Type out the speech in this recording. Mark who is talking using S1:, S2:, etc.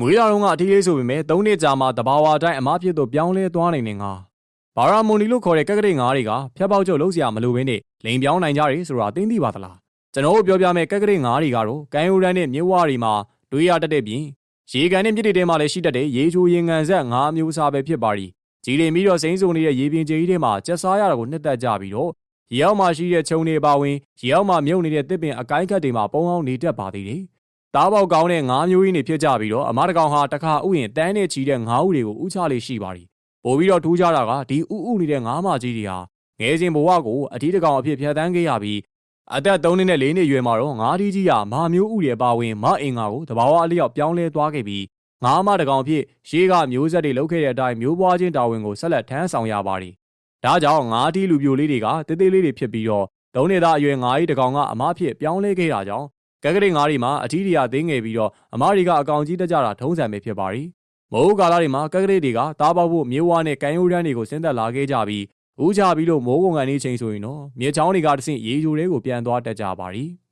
S1: မွေးလာတော့ကအထီးလေးဆိုပေမဲ့၃နှစ်ကြာမှတဘာဝအတိုင်းအမဖြစ်သူပြောင်းလဲသွားနိုင်နေငါဘာရာမွန်ဒီလို့ခေါ်တဲ့ကက်ကလေးငါးတွေကဖျက်ပေါက်ကျုပ်လုံးစရာမလိုဘဲနဲ့လိန်ပြောင်းနိုင်ကြတယ်ဆိုတာသိသိပါသလားကျွန်တော်တို့ပြောပြမဲ့ကက်ကလေးငါးတွေကတော့ကမ်းရိုးတန်းနဲ့မြစ်ဝတွေမှာတွေးရတတ်တဲ့ပြင်ရေကန်နဲ့မြစ်တွေထဲမှာလည်းရှိတတ်တဲ့ရေချိုရင်ငံဆက်ငါးမျိုးအစားပဲဖြစ်ပါရီကြီးရင်ပြီးတော့စိမ့်စုံနေတဲ့ရေပြင်ကြီးတွေမှာကျက်စားရတာကိုနှစ်သက်ကြပြီးတော့ရေအောက်မှာရှိတဲ့ခြုံတွေပါဝင်ရေအောက်မှာမြုပ်နေတဲ့တစ်ပင်အကိုင်းခတ်တွေမှာပုံအောင်နေတတ်ပါသေးတယ် တားပေါက်ကောင်းတဲ့ငါးမျိုးကြီးတွေဖြစ်ကြပြီးတော့အမတကောင်ဟာတခါဥယျင်တန်းနဲ့ချီတဲ့ငါးဥတွေကိုဥချလေးရှိပါရီပို့ပြီးတော့ထူးခြားတာကဒီဥဥနေတဲ့ငါးမကြီးတွေဟာငယ်စဉ်ဘဝကိုအထီးတကောင်အဖြစ်ဖြတ်တန်းခဲ့ရပြီးအသက်3နှစ်နဲ့4နှစ်ရွယ်မှာတော့ငါးတီးကြီးဟာမာမျိုးဥတွေပါဝင်မအင်္ဂါကိုတဘာဝအလျောက်ပြောင်းလဲသွားခဲ့ပြီးငါးမတကောင်အဖြစ်ရှေးကမျိုးဆက်တွေလုပ်ခဲ့တဲ့အတိုင်းမျိုးပွားခြင်းတာဝန်ကိုဆက်လက်ထမ်းဆောင်ရပါရီဒါကြောင့်ငါးတီးလူပြိုလေးတွေကတေးသေးလေးတွေဖြစ်ပြီးတော့သုံးနှစ်သားအရွယ်ငါးကြီးတကောင်ကအမအဖြစ်ပြောင်းလဲခဲ့တာကြောင့် ကက်ကလေးငါးတွေမှာအထီးတွေကသိငယ်ပြီးတော့အမတွေကအကောင်ကြီးတက်ကြတာထုံးစံပဲဖြစ်ပါရီမိုးကာလတွေမှာကက်ကလေးတွေကတားပေါက်ဖို့မြေဝါနဲ့ကန်ယိုရန်တွေကိုဆင်းသက်လာခဲ့ကြပြီးဦးကြပြီးလို့မိုးကုံကန်နေချိန်ဆိုရင်တော့မြေချောင်းတွေကတဆင့်ရေချိုတွေကိုပြန်သွားတက်ကြပါရီ။